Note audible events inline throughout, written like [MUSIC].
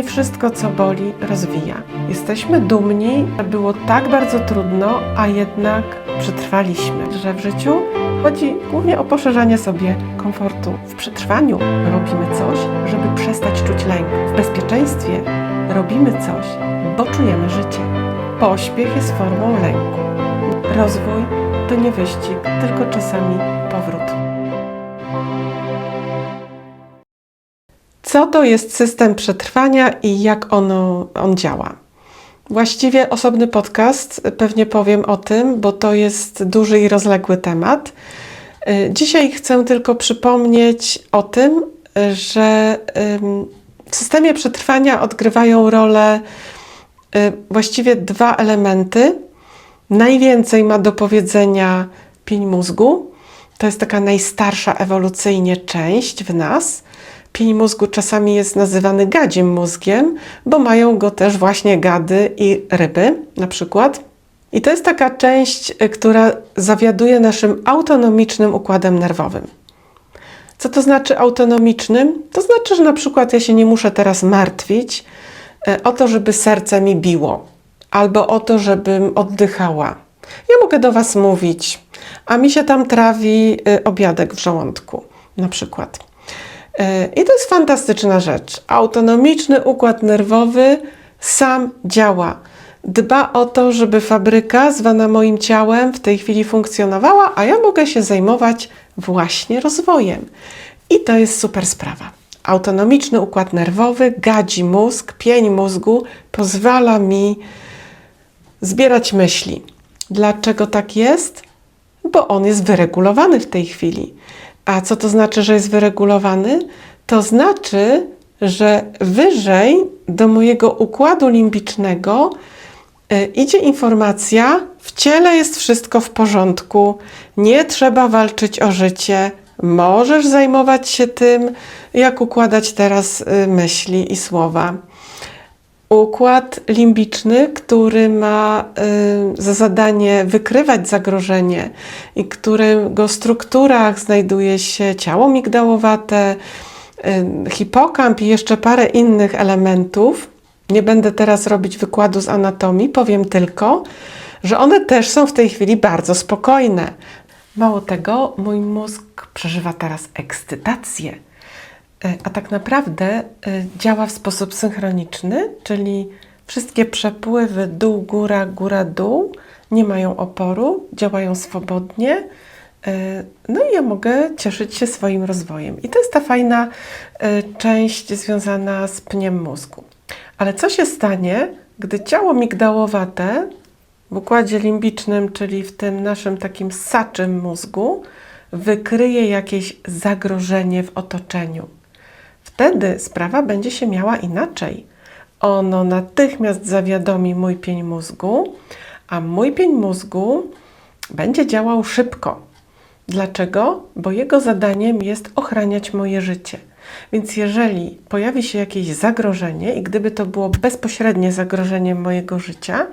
nie wszystko, co boli, rozwija. Jesteśmy dumni, że było tak bardzo trudno, a jednak przetrwaliśmy. Że w życiu chodzi głównie o poszerzanie sobie komfortu. W przetrwaniu robimy coś, żeby przestać czuć lęk. W bezpieczeństwie robimy coś, bo czujemy życie. Pośpiech jest formą lęku. Rozwój to nie wyścig, tylko czasami powrót. Co to jest system przetrwania i jak ono, on działa? Właściwie osobny podcast, pewnie powiem o tym, bo to jest duży i rozległy temat. Y, Dzisiaj chcę tylko przypomnieć o tym, że w systemie przetrwania odgrywają rolę y, właściwie dwa elementy. Najwięcej ma do powiedzenia pień mózgu. To jest taka najstarsza ewolucyjnie część w nas. Pień mózgu czasami jest nazywany gadzim mózgiem, bo mają go też właśnie gady i ryby na przykład. I to jest taka część, y, która zawiaduje naszym autonomicznym układem nerwowym. Co to znaczy autonomicznym? To znaczy, że na przykład ja się nie muszę teraz martwić e, o to, żeby serce mi biło, albo o to, żebym oddychała. Ja mogę do Was mówić, a mi się tam trawi e, obiadek w żołądku, na przykład. E, I to jest fantastyczna rzecz. Autonomiczny układ nerwowy sam działa. Dba o to, żeby fabryka zwana moim ciałem w tej chwili funkcjonowała, a ja mogę się zajmować właśnie rozwojem. I to jest super sprawa. Autonomiczny układ nerwowy, gadzi mózg, pień mózgu pozwala mi zbierać myśli. Dlaczego tak jest? Bo on jest wyregulowany w tej chwili. A co to znaczy, że jest wyregulowany? To znaczy, że wyżej do mojego układu limbicznego y, idzie informacja: w ciele jest wszystko w porządku, nie trzeba walczyć o życie, możesz zajmować się tym, jak układać teraz y, myśli i słowa. Układ limbiczny, który ma y, za zadanie wykrywać zagrożenie i którego strukturach znajduje się ciało migdałowate, y, hipokamp i jeszcze parę innych elementów. Nie będę teraz robić wykładu z anatomii, powiem tylko, że one też są w tej chwili bardzo spokojne. Mało tego, mój mózg przeżywa teraz ekscytację. E, A tak naprawdę e, działa w sposób synchroniczny, czyli wszystkie przepływy dół, góra, góra, dół nie mają oporu, działają swobodnie. E, No i ja mogę cieszyć się swoim rozwojem. I to jest ta fajna część związana z pniem mózgu. Ale co się stanie, gdy ciało migdałowate w układzie limbicznym, czyli w tym naszym takim saczym mózgu, wykryje jakieś zagrożenie w otoczeniu? Wtedy sprawa będzie się miała inaczej. Ono natychmiast zawiadomi mój pień mózgu, a mój pień mózgu będzie działał szybko. Dlaczego? Bo jego zadaniem jest ochraniać moje życie. Więc jeżeli pojawi się jakieś zagrożenie, i gdyby to było bezpośrednie zagrożenie mojego życia,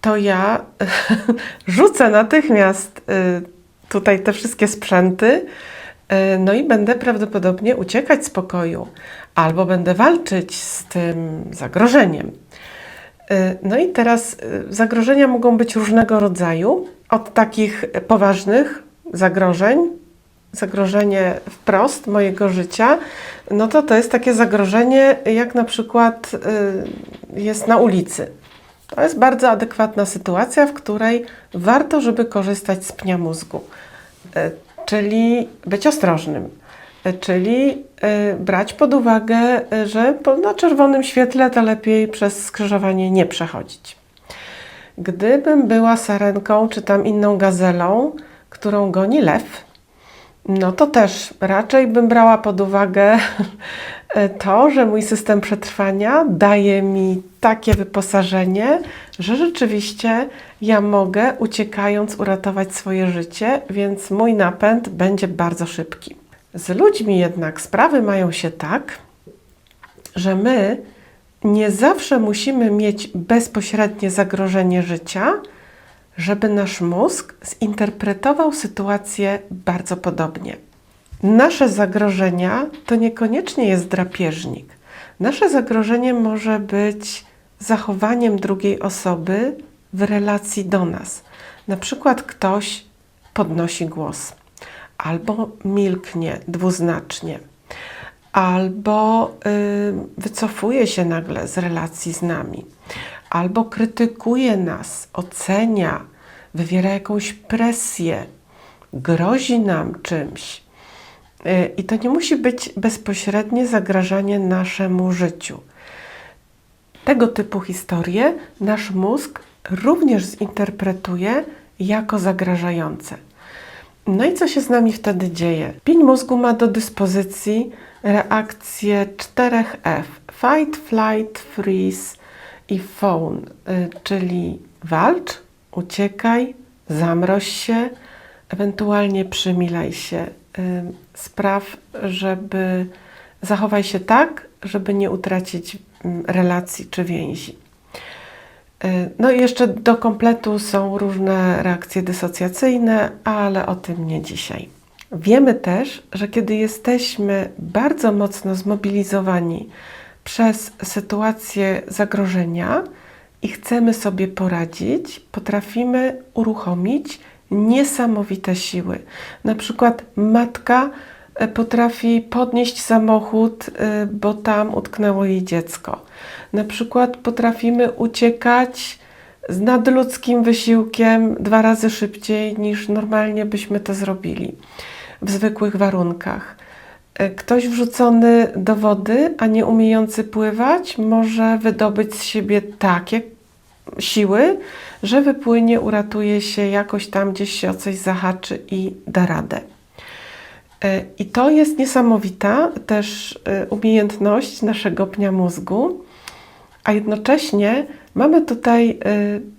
to ja [LAUGHS] rzucę natychmiast y, tutaj te wszystkie sprzęty, no i będę prawdopodobnie uciekać z pokoju, albo będę walczyć z tym zagrożeniem. Y, No i teraz y, zagrożenia mogą być różnego rodzaju, od takich poważnych zagrożeń, zagrożenie wprost mojego życia, no to to jest takie zagrożenie, jak na przykład jest na ulicy. To jest bardzo adekwatna sytuacja, w której warto, żeby korzystać z pnia mózgu, czyli być ostrożnym, czyli y, brać pod uwagę, y, że na czerwonym świetle to lepiej przez skrzyżowanie nie przechodzić. Gdybym była sarenką czy tam inną gazelą, którą goni lew, no to też raczej bym brała pod uwagę [LAUGHS] to, że mój system przetrwania daje mi takie wyposażenie, że rzeczywiście ja mogę uciekając uratować swoje życie, więc mój napęd będzie bardzo szybki. Z ludźmi jednak sprawy mają się tak, że my nie zawsze musimy mieć bezpośrednie zagrożenie życia, żeby nasz mózg zinterpretował sytuację bardzo podobnie. Nasze zagrożenia to niekoniecznie jest drapieżnik. Nasze zagrożenie może być zachowaniem drugiej osoby w relacji do nas. Na przykład ktoś podnosi głos, albo milknie dwuznacznie, albo y, wycofuje się nagle z relacji z nami, albo krytykuje nas, ocenia, wywiera jakąś presję, grozi nam czymś. Y, I to nie musi być bezpośrednie zagrażanie naszemu życiu. Tego typu historie nasz mózg również zinterpretuje jako zagrażające. No i co się z nami wtedy dzieje? Pień mózgu ma do dyspozycji reakcje czterech F: fight, flight, freeze i fawn, y, czyli walcz, uciekaj, zamroź się, ewentualnie przymilaj się. Spraw, żeby zachowaj się tak, żeby nie utracić mm, relacji czy więzi. Y, no i jeszcze do kompletu są różne reakcje dysocjacyjne, ale o tym nie dzisiaj. Wiemy też, że kiedy jesteśmy bardzo mocno zmobilizowani przez sytuację zagrożenia i chcemy sobie poradzić, potrafimy uruchomić niesamowite siły. Na przykład matka e, potrafi podnieść samochód, e, bo tam utknęło jej dziecko. Na przykład potrafimy uciekać z nadludzkim wysiłkiem dwa razy szybciej niż normalnie byśmy to zrobili w zwykłych warunkach. E, ktoś wrzucony do wody, a nie umiejący pływać, może wydobyć z siebie takie siły, że wypłynie, uratuje się, jakoś tam gdzieś się o coś zahaczy i da radę. E, I to jest niesamowita też e, umiejętność naszego pnia mózgu, a jednocześnie mamy tutaj e,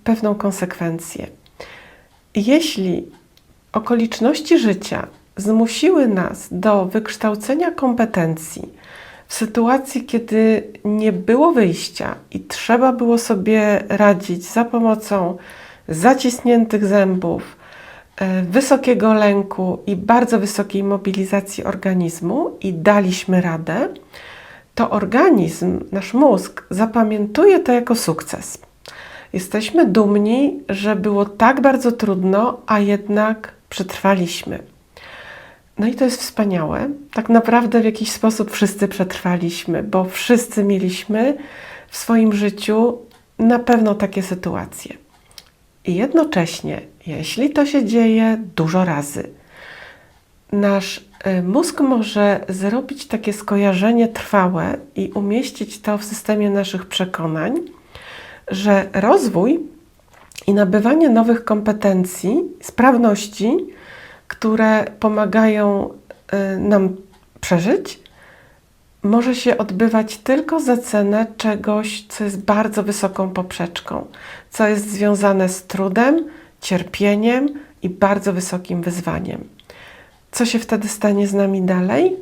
pewną konsekwencję. Jeśli okoliczności życia zmusiły nas do wykształcenia kompetencji, w sytuacji, kiedy nie było wyjścia i trzeba było sobie radzić za pomocą zacisniętych zębów, e, wysokiego lęku i bardzo wysokiej mobilizacji organizmu, i daliśmy radę, to organizm, nasz mózg zapamiętuje to jako sukces. Jesteśmy dumni, że było tak bardzo trudno, a jednak przetrwaliśmy. No i to jest wspaniałe. Tak naprawdę w jakiś sposób wszyscy przetrwaliśmy, bo wszyscy mieliśmy w swoim życiu na pewno takie sytuacje. I jednocześnie, jeśli to się dzieje dużo razy, nasz y, mózg może zrobić takie skojarzenie trwałe i umieścić to w systemie naszych przekonań, że rozwój i nabywanie nowych kompetencji, sprawności które pomagają y, nam przeżyć, może się odbywać tylko za cenę czegoś, co jest bardzo wysoką poprzeczką, co jest związane z trudem, cierpieniem i bardzo wysokim wyzwaniem. Co się wtedy stanie z nami dalej?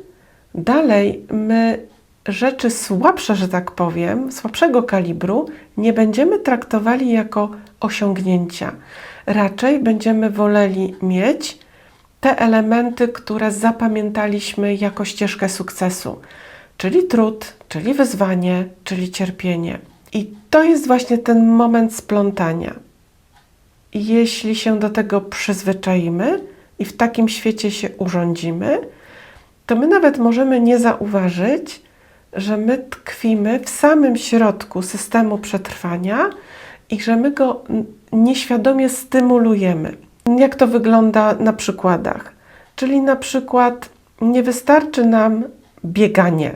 Dalej my rzeczy słabsze, że tak powiem, słabszego kalibru, nie będziemy traktowali jako osiągnięcia. Raczej będziemy woleli mieć te elementy, które zapamiętaliśmy jako ścieżkę sukcesu, czyli trud, czyli wyzwanie, czyli cierpienie. I to jest właśnie ten moment splątania. Jeśli się do tego przyzwyczaimy i w takim świecie się urządzimy, to my nawet możemy nie zauważyć, że my tkwimy w samym środku systemu przetrwania i że my go nieświadomie stymulujemy. Jak to wygląda na przykładach? Czyli na przykład nie wystarczy nam bieganie.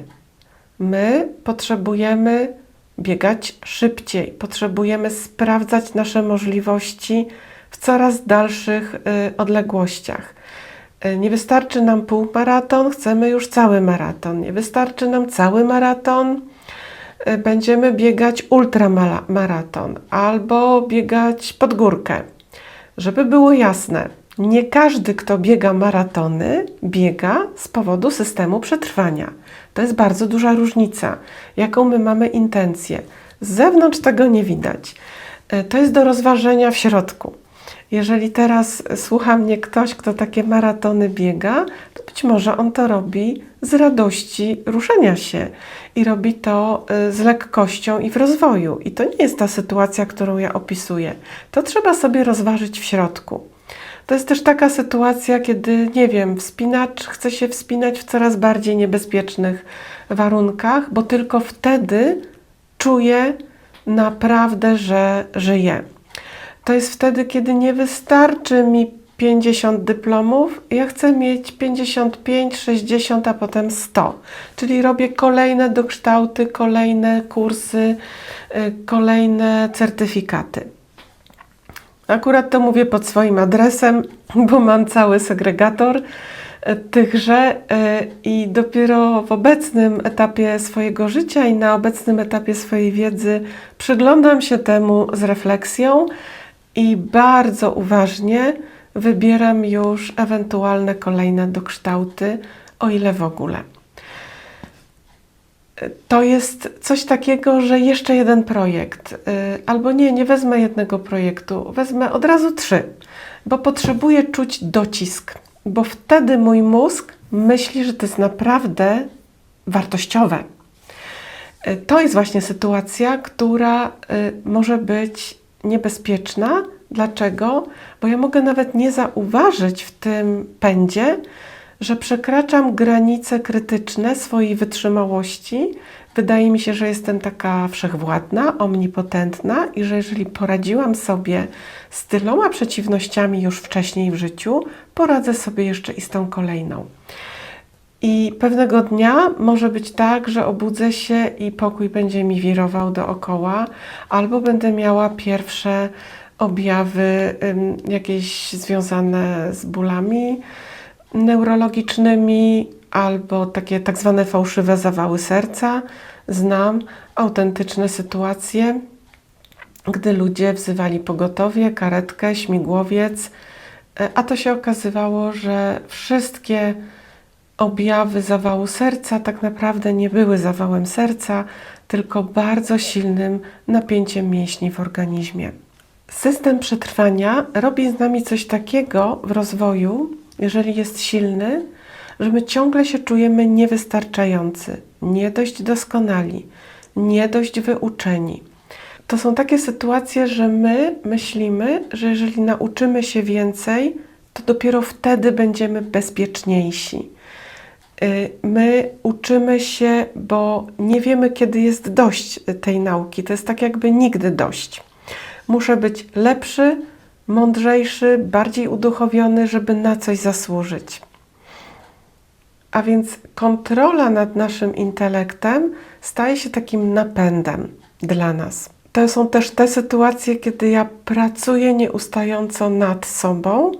My potrzebujemy biegać szybciej, potrzebujemy sprawdzać nasze możliwości w coraz dalszych y, odległościach. Y, nie wystarczy nam półmaraton, chcemy już cały maraton. Nie wystarczy nam cały maraton, y, będziemy biegać ultramaraton albo biegać pod górkę. Żeby było jasne, nie każdy, kto biega maratony, biega z powodu systemu przetrwania. To jest bardzo duża różnica, jaką my mamy intencję. Z zewnątrz tego nie widać. E, to jest do rozważenia w środku. Jeżeli teraz słucha mnie ktoś, kto takie maratony biega, to być może on to robi z radości ruszenia się i robi to y, z lekkością i w rozwoju. I to nie jest ta sytuacja, którą ja opisuję. To trzeba sobie rozważyć w środku. To jest też taka sytuacja, kiedy, nie wiem, wspinacz chce się wspinać w coraz bardziej niebezpiecznych warunkach, bo tylko wtedy czuje naprawdę, że żyje. To jest wtedy, kiedy nie wystarczy mi 50 dyplomów, ja chcę mieć 55, 60, a potem 100. Czyli robię kolejne dokształty, kolejne kursy, y, kolejne certyfikaty. Akurat to mówię pod swoim adresem, [LAUGHS] bo mam cały segregator e, tychże e, i dopiero w obecnym etapie swojego życia i na obecnym etapie swojej wiedzy przyglądam się temu z refleksją i bardzo uważnie wybieram już ewentualne kolejne dokształty, o ile w ogóle to jest coś takiego, że jeszcze jeden projekt, y, albo nie, nie wezmę jednego projektu, wezmę od razu trzy, bo potrzebuję czuć docisk, bo wtedy mój mózg myśli, że to jest naprawdę wartościowe. Y, to jest właśnie sytuacja, która y, może być niebezpieczna. Dlaczego? Bo ja mogę nawet nie zauważyć w tym pędzie, że przekraczam granice krytyczne swojej wytrzymałości. Wydaje mi się, że jestem taka wszechwładna, omnipotentna i że jeżeli poradziłam sobie z tyloma przeciwnościami już wcześniej w życiu, poradzę sobie jeszcze i z tą kolejną. I pewnego dnia może być tak, że obudzę się i pokój będzie mi wirował dookoła, albo będę miała pierwsze objawy jakieś związane z bólami neurologicznymi albo takie tak zwane fałszywe zawały serca. Znam autentyczne sytuacje, gdy ludzie wzywali pogotowie, karetkę, śmigłowiec, e, a to się okazywało, że wszystkie objawy zawału serca tak naprawdę nie były zawałem serca, tylko bardzo silnym napięciem mięśni w organizmie. System przetrwania robi z nami coś takiego w rozwoju, jeżeli jest silny, że my ciągle się czujemy niewystarczający, nie dość doskonali, nie dość wyuczeni. To są takie sytuacje, że my myślimy, że jeżeli nauczymy się więcej, to dopiero wtedy będziemy bezpieczniejsi. Y, my uczymy się, bo nie wiemy, kiedy jest dość tej nauki. To jest tak, jakby nigdy dość. Muszę być lepszy, mądrzejszy, bardziej uduchowiony, żeby na coś zasłużyć. A więc kontrola nad naszym intelektem staje się takim napędem dla nas. To są też te sytuacje, kiedy ja pracuję nieustająco nad sobą,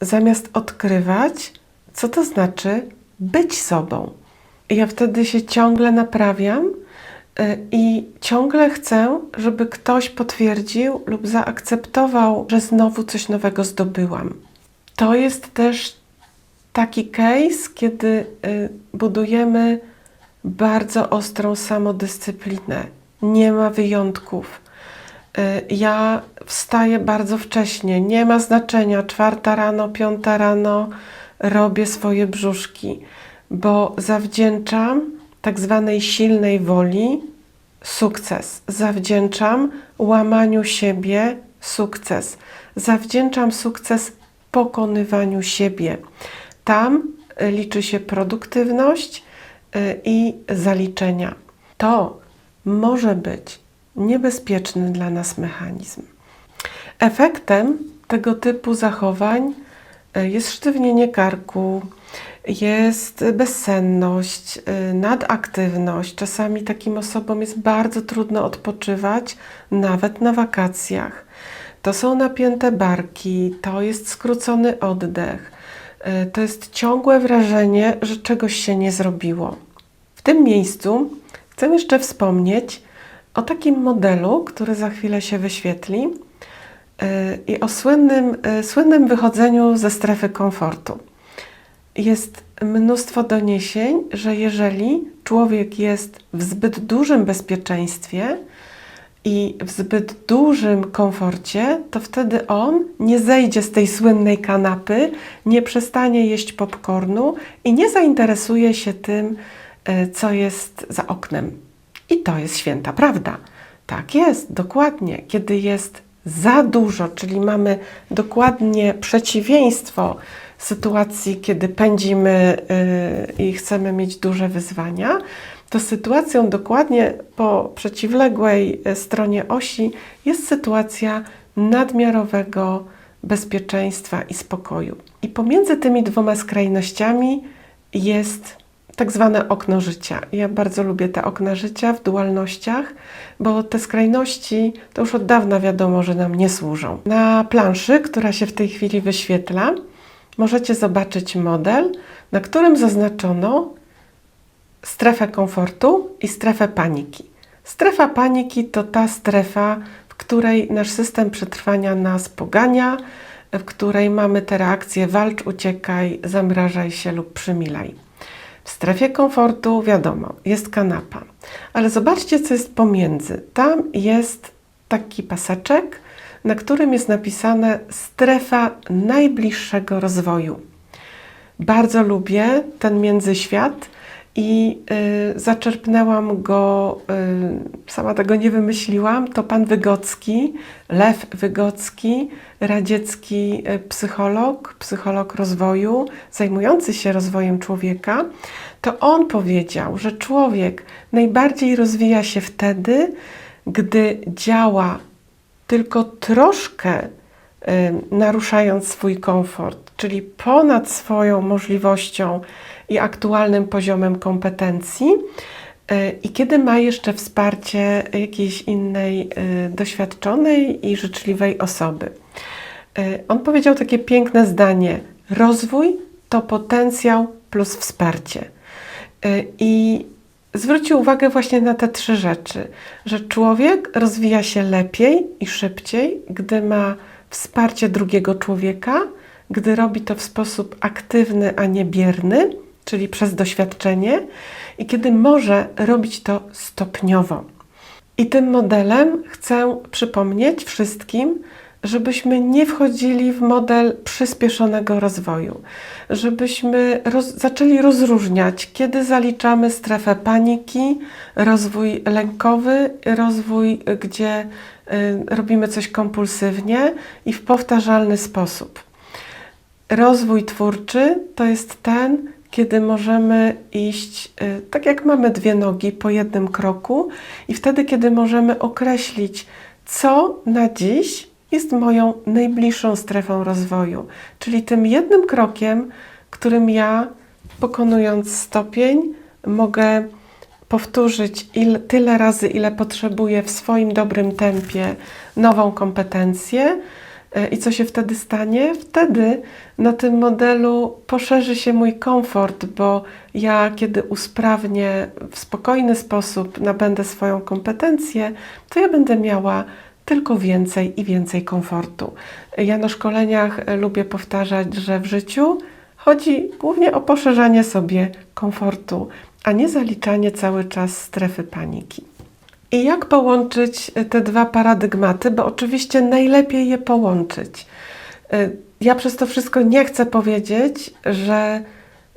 zamiast odkrywać, co to znaczy być sobą. Ja wtedy się ciągle naprawiam Y, I ciągle chcę, żeby ktoś potwierdził lub zaakceptował, że znowu coś nowego zdobyłam. To jest też taki case, kiedy y, budujemy bardzo ostrą samodyscyplinę. Nie ma wyjątków. Y, ja wstaję bardzo wcześnie, nie ma znaczenia, czwarta rano, piąta rano robię swoje brzuszki, bo zawdzięczam tak zwanej silnej woli sukces. Zawdzięczam łamaniu siebie sukces. Zawdzięczam sukces pokonywaniu siebie. Tam y, liczy się produktywność y, i zaliczenia. To może być niebezpieczny dla nas mechanizm. Efektem tego typu zachowań jest sztywnienie karku, jest bezsenność, y, nadaktywność. Czasami takim osobom jest bardzo trudno odpoczywać, nawet na wakacjach. To są napięte barki, to jest skrócony oddech, y, to jest ciągłe wrażenie, że czegoś się nie zrobiło. W tym miejscu chcę jeszcze wspomnieć o takim modelu, który za chwilę się wyświetli i o słynnym, słynnym wychodzeniu ze strefy komfortu jest mnóstwo doniesień, że jeżeli człowiek jest w zbyt dużym bezpieczeństwie i w zbyt dużym komforcie, to wtedy on nie zejdzie z tej słynnej kanapy, nie przestanie jeść popcornu i nie zainteresuje się tym, e, co jest za oknem. I to jest święta prawda. Tak jest, dokładnie. Kiedy jest za dużo, czyli mamy dokładnie przeciwieństwo sytuacji, kiedy pędzimy yy, i chcemy mieć duże wyzwania, to sytuacją dokładnie po przeciwległej y, stronie osi jest sytuacja nadmiarowego bezpieczeństwa i spokoju. I pomiędzy tymi dwoma skrajnościami jest tak zwane okno życia. Ja bardzo lubię te okna życia w dualnościach, bo te skrajności to już od dawna wiadomo, że nam nie służą. Na planszy, która się w tej chwili wyświetla, możecie zobaczyć model, na którym zaznaczono strefę komfortu i strefę paniki. Strefa paniki to ta strefa, w której nasz system przetrwania nas pogania, w której mamy te reakcje walcz, uciekaj, zamrażaj się lub przymilaj. W strefie komfortu, wiadomo, jest kanapa, ale zobaczcie, co jest pomiędzy. Tam jest taki paseczek, na którym jest napisane strefa najbliższego rozwoju. Bardzo lubię ten międzyświat i y, zaczerpnęłam go, y, sama tego nie wymyśliłam, to pan Wygocki, Lew Wygocki, radziecki y, psycholog, psycholog rozwoju, zajmujący się rozwojem człowieka, to on powiedział, że człowiek najbardziej rozwija się wtedy, gdy działa tylko troszkę y, naruszając swój komfort, czyli ponad swoją możliwością i aktualnym poziomem kompetencji. Y, I kiedy ma jeszcze wsparcie jakiejś innej y, doświadczonej i życzliwej osoby. On powiedział takie piękne zdanie: Rozwój to potencjał plus wsparcie. I zwrócił uwagę właśnie na te trzy rzeczy, że człowiek rozwija się lepiej i szybciej, gdy ma wsparcie drugiego człowieka, gdy robi to w sposób aktywny, a nie bierny, czyli przez doświadczenie, i kiedy może robić to stopniowo. I tym modelem chcę przypomnieć wszystkim, żebyśmy nie wchodzili w model przyspieszonego rozwoju, żebyśmy roz, zaczęli rozróżniać, kiedy zaliczamy strefę paniki, rozwój lękowy, rozwój, gdzie y, robimy coś kompulsywnie i w powtarzalny sposób. Rozwój twórczy to jest ten, kiedy możemy iść y, tak jak mamy dwie nogi po jednym kroku, i wtedy, kiedy możemy określić, co na dziś jest moją najbliższą strefą rozwoju, czyli tym jednym krokiem, którym ja, pokonując stopień, mogę powtórzyć il, tyle razy, ile potrzebuję w swoim dobrym tempie nową kompetencję. E, I co się wtedy stanie? Wtedy na tym modelu poszerzy się mój komfort, bo ja, kiedy usprawnię w spokojny sposób nabędę swoją kompetencję, to ja będę miała tylko więcej i więcej komfortu. Ja na szkoleniach e, lubię powtarzać, że w życiu chodzi głównie o poszerzanie sobie komfortu, a nie zaliczanie cały czas strefy paniki. I jak połączyć e, te dwa paradygmaty? Bo oczywiście najlepiej je połączyć. E, ja przez to wszystko nie chcę powiedzieć, że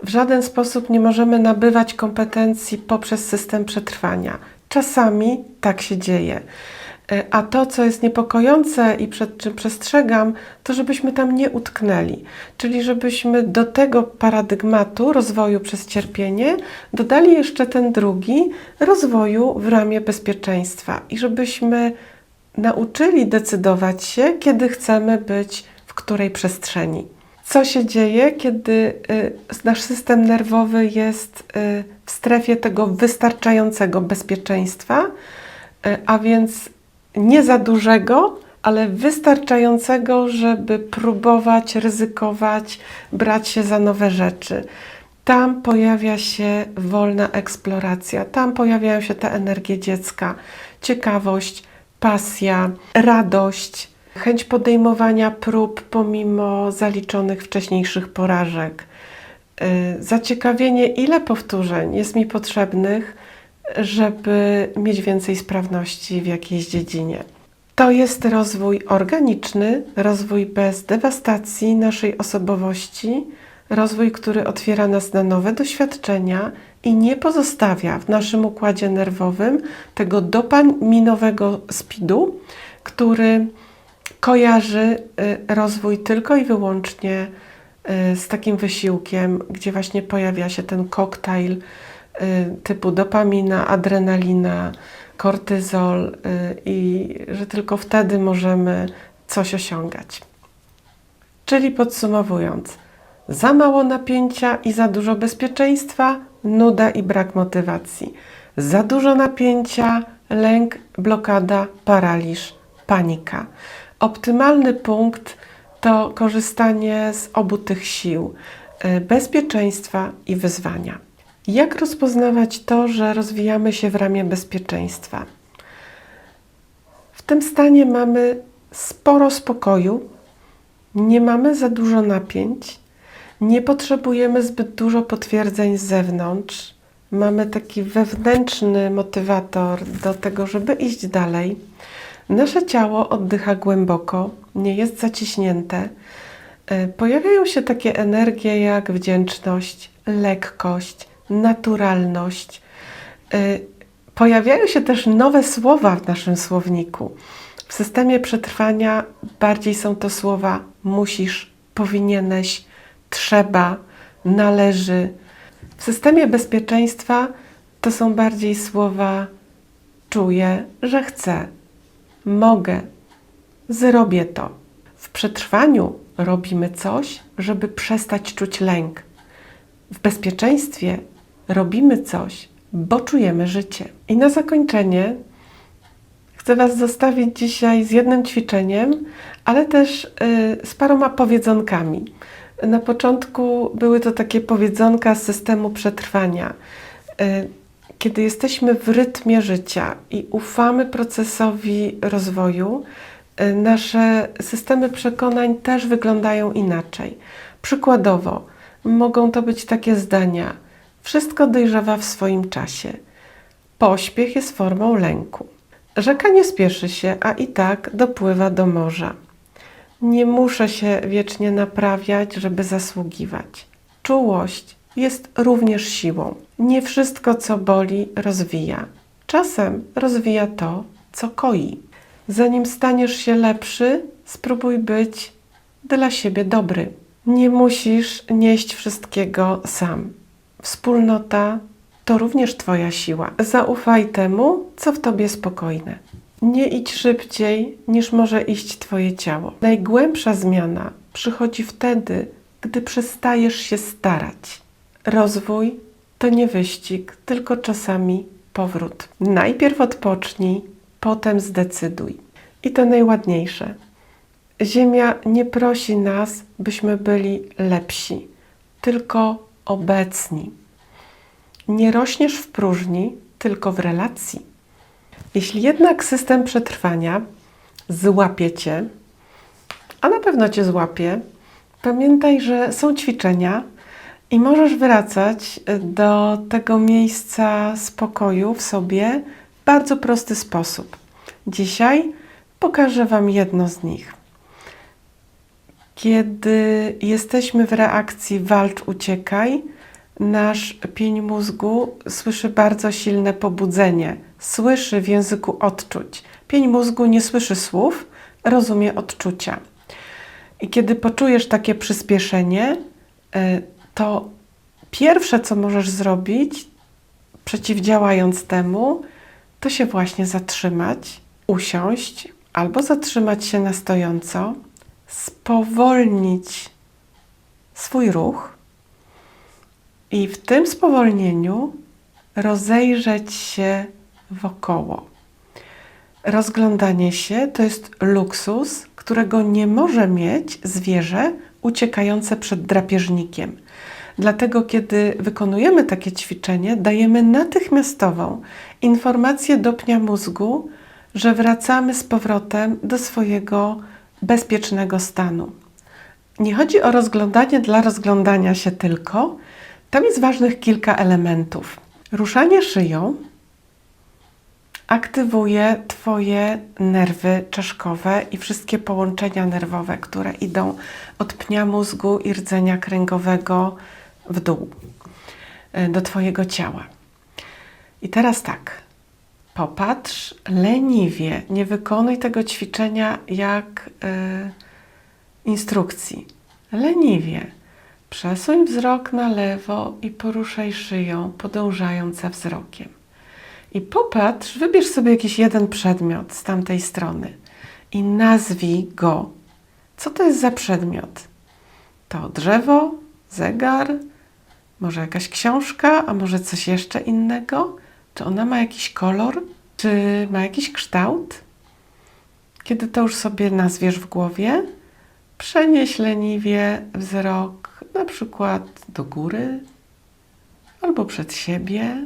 w żaden sposób nie możemy nabywać kompetencji poprzez system przetrwania. Czasami tak się dzieje. E, a to, co jest niepokojące i przed czym przestrzegam, to żebyśmy tam nie utknęli. Czyli żebyśmy do tego paradygmatu rozwoju przez cierpienie dodali jeszcze ten drugi rozwoju w ramię bezpieczeństwa i żebyśmy nauczyli decydować się, kiedy chcemy być w której przestrzeni. Co się dzieje, kiedy y, nasz system nerwowy jest y, w strefie tego wystarczającego bezpieczeństwa, y, a więc nie za dużego, ale wystarczającego, żeby próbować, ryzykować, brać się za nowe rzeczy. Tam pojawia się wolna eksploracja, tam pojawiają się te energie dziecka, ciekawość, pasja, radość, chęć podejmowania prób pomimo zaliczonych wcześniejszych porażek. Y, zaciekawienie, ile powtórzeń jest mi potrzebnych, żeby mieć więcej sprawności w jakiejś dziedzinie. To jest rozwój organiczny, rozwój bez dewastacji naszej osobowości, rozwój, który otwiera nas na nowe doświadczenia i nie pozostawia w naszym układzie nerwowym tego dopaminowego speedu, który kojarzy y, rozwój tylko i wyłącznie y, z takim wysiłkiem, gdzie właśnie pojawia się ten koktajl typu dopamina, adrenalina, kortyzol i że tylko wtedy możemy coś osiągać. Czyli podsumowując, za mało napięcia i za dużo bezpieczeństwa, nuda i brak motywacji. Za dużo napięcia, lęk, blokada, paraliż, panika. Optymalny punkt to korzystanie z obu tych sił y, bezpieczeństwa i wyzwania. Jak rozpoznawać to, że rozwijamy się w ramię bezpieczeństwa? W tym stanie mamy sporo spokoju, nie mamy za dużo napięć, nie potrzebujemy zbyt dużo potwierdzeń z zewnątrz. Mamy taki wewnętrzny motywator do tego, żeby iść dalej. Nasze ciało oddycha głęboko, nie jest zaciśnięte. E, pojawiają się takie energie jak wdzięczność, lekkość, naturalność. E, pojawiają się też nowe słowa w naszym słowniku. W systemie przetrwania bardziej są to słowa musisz, powinieneś, trzeba, należy. W systemie bezpieczeństwa to są bardziej słowa czuję, że chcę, mogę, zrobię to. W przetrwaniu robimy coś, żeby przestać czuć lęk. W bezpieczeństwie robimy coś, bo czujemy życie. I na zakończenie chcę Was zostawić dzisiaj z jednym ćwiczeniem, ale też yy, z paroma powiedzonkami. Na początku były to takie powiedzonka z systemu przetrwania. Y, kiedy jesteśmy w rytmie życia i ufamy procesowi rozwoju, y, nasze systemy przekonań też wyglądają inaczej. Przykładowo, mogą to być takie zdania: Wszystko dojrzewa w swoim czasie. Pośpiech jest formą lęku. Rzeka nie spieszy się, a i tak dopływa do morza. Nie muszę się wiecznie naprawiać, żeby zasługiwać. Czułość jest również siłą. Nie wszystko, co boli, rozwija. Czasem rozwija to, co koi. Zanim staniesz się lepszy, spróbuj być dla siebie dobry. Nie musisz nieść wszystkiego sam. Wspólnota to również Twoja siła. Zaufaj temu, co w Tobie spokojne. Nie idź szybciej, niż może iść Twoje ciało. Najgłębsza zmiana przychodzi wtedy, gdy przestajesz się starać. Rozwój to nie wyścig, tylko czasami powrót. Najpierw odpocznij, potem zdecyduj. I to najładniejsze. Ziemia nie prosi nas, byśmy byli lepsi, tylko obecni. Nie rośniesz w próżni, tylko w relacji. Jeśli jednak system przetrwania złapie cię, a na pewno cię złapie, pamiętaj, że są ćwiczenia i możesz wracać do tego miejsca spokoju w sobie w bardzo prosty sposób. Dzisiaj pokażę Wam jedno z nich. Kiedy jesteśmy w reakcji walcz, uciekaj, nasz pień mózgu słyszy bardzo silne pobudzenie słyszy w języku odczuć. Pień mózgu nie słyszy słów, rozumie odczucia. I kiedy poczujesz takie przyspieszenie, y, to pierwsze, co możesz zrobić, przeciwdziałając temu, to się właśnie zatrzymać, usiąść albo zatrzymać się na stojąco, spowolnić swój ruch i w tym spowolnieniu rozejrzeć się wokoło. Rozglądanie się to jest luksus, którego nie może mieć zwierzę uciekające przed drapieżnikiem. Dlatego, kiedy wykonujemy takie ćwiczenie, dajemy natychmiastową informację do pnia mózgu, że wracamy z powrotem do swojego bezpiecznego stanu. Nie chodzi o rozglądanie dla rozglądania się tylko. Tam jest ważnych kilka elementów. Ruszanie szyją, aktywuje Twoje nerwy czaszkowe i wszystkie połączenia nerwowe, które idą od pnia mózgu i rdzenia kręgowego w dół y, do Twojego ciała. I teraz tak. Popatrz leniwie, nie wykonuj tego ćwiczenia jak y, instrukcji. Leniwie. Przesuń wzrok na lewo i poruszaj szyją, podążając za wzrokiem. I popatrz, wybierz sobie jakiś jeden przedmiot z tamtej strony i nazwij go. Co to jest za przedmiot? To drzewo, zegar, może jakaś książka, a może coś jeszcze innego? Czy ona ma jakiś kolor? Czy ma jakiś kształt? Kiedy to już sobie nazwiesz w głowie, przenieś leniwie wzrok na przykład do góry, albo przed siebie,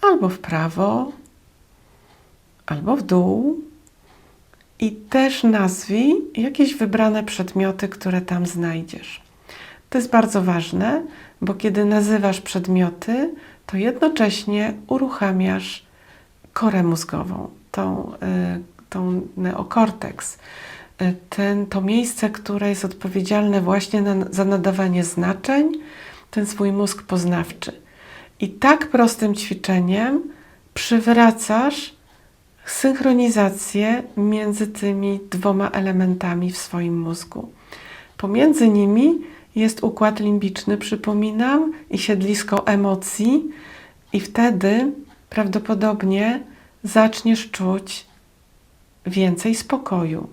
albo w prawo, albo w dół. I też nazwij jakieś wybrane przedmioty, które tam znajdziesz. To jest bardzo ważne, bo kiedy nazywasz przedmioty, to jednocześnie uruchamiasz korę mózgową, tą, y, tą neokorteks. Y, Ten, to miejsce, które jest odpowiedzialne właśnie na, za nadawanie znaczeń, ten swój mózg poznawczy. I tak prostym ćwiczeniem przywracasz synchronizację między tymi dwoma elementami w swoim mózgu. Pomiędzy nimi jest układ limbiczny, przypominam, i siedlisko emocji, i wtedy prawdopodobnie zaczniesz czuć więcej spokoju.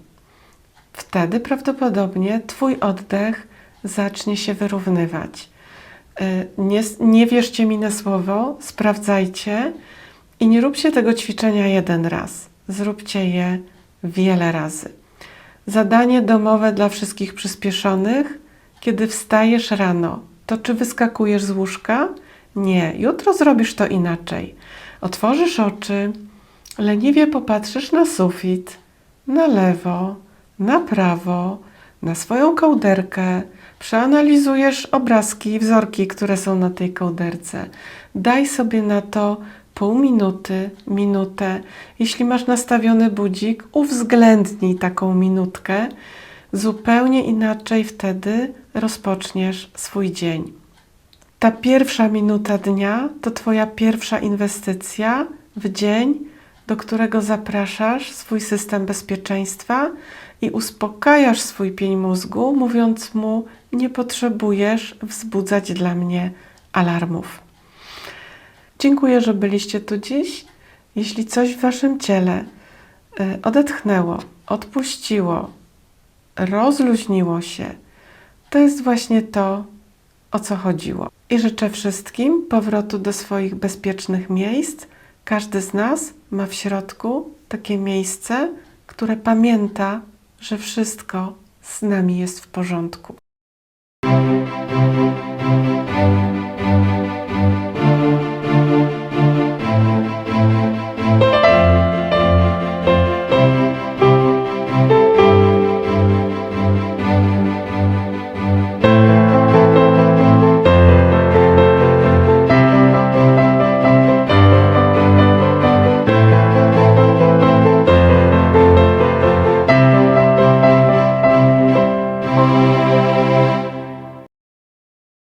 Wtedy prawdopodobnie Twój oddech zacznie się wyrównywać. Y, Nie, nie wierzcie mi na słowo, sprawdzajcie i nie róbcie tego ćwiczenia jeden raz. Zróbcie je wiele razy. Zadanie domowe dla wszystkich przyspieszonych. Kiedy wstajesz rano, to czy wyskakujesz z łóżka? Nie, jutro zrobisz to inaczej. Otworzysz oczy, leniwie popatrzysz na sufit, na lewo, na prawo, na swoją kołderkę, przeanalizujesz obrazki i wzorki, które są na tej kołderce. Daj sobie na to pół minuty, minutę. Jeśli masz nastawiony budzik, uwzględnij taką minutkę. Zupełnie inaczej wtedy rozpoczniesz swój dzień. Ta pierwsza minuta dnia to Twoja pierwsza inwestycja w dzień, do którego zapraszasz swój system bezpieczeństwa i uspokajasz swój pień mózgu, mówiąc mu: Nie potrzebujesz wzbudzać dla mnie alarmów. Dziękuję, że byliście tu dziś. Jeśli coś w Waszym ciele y, odetchnęło, odpuściło, rozluźniło się, to jest właśnie to, o co chodziło. I życzę wszystkim powrotu do swoich bezpiecznych miejsc. Każdy z nas ma w środku takie miejsce, które pamięta, że wszystko z nami jest w porządku.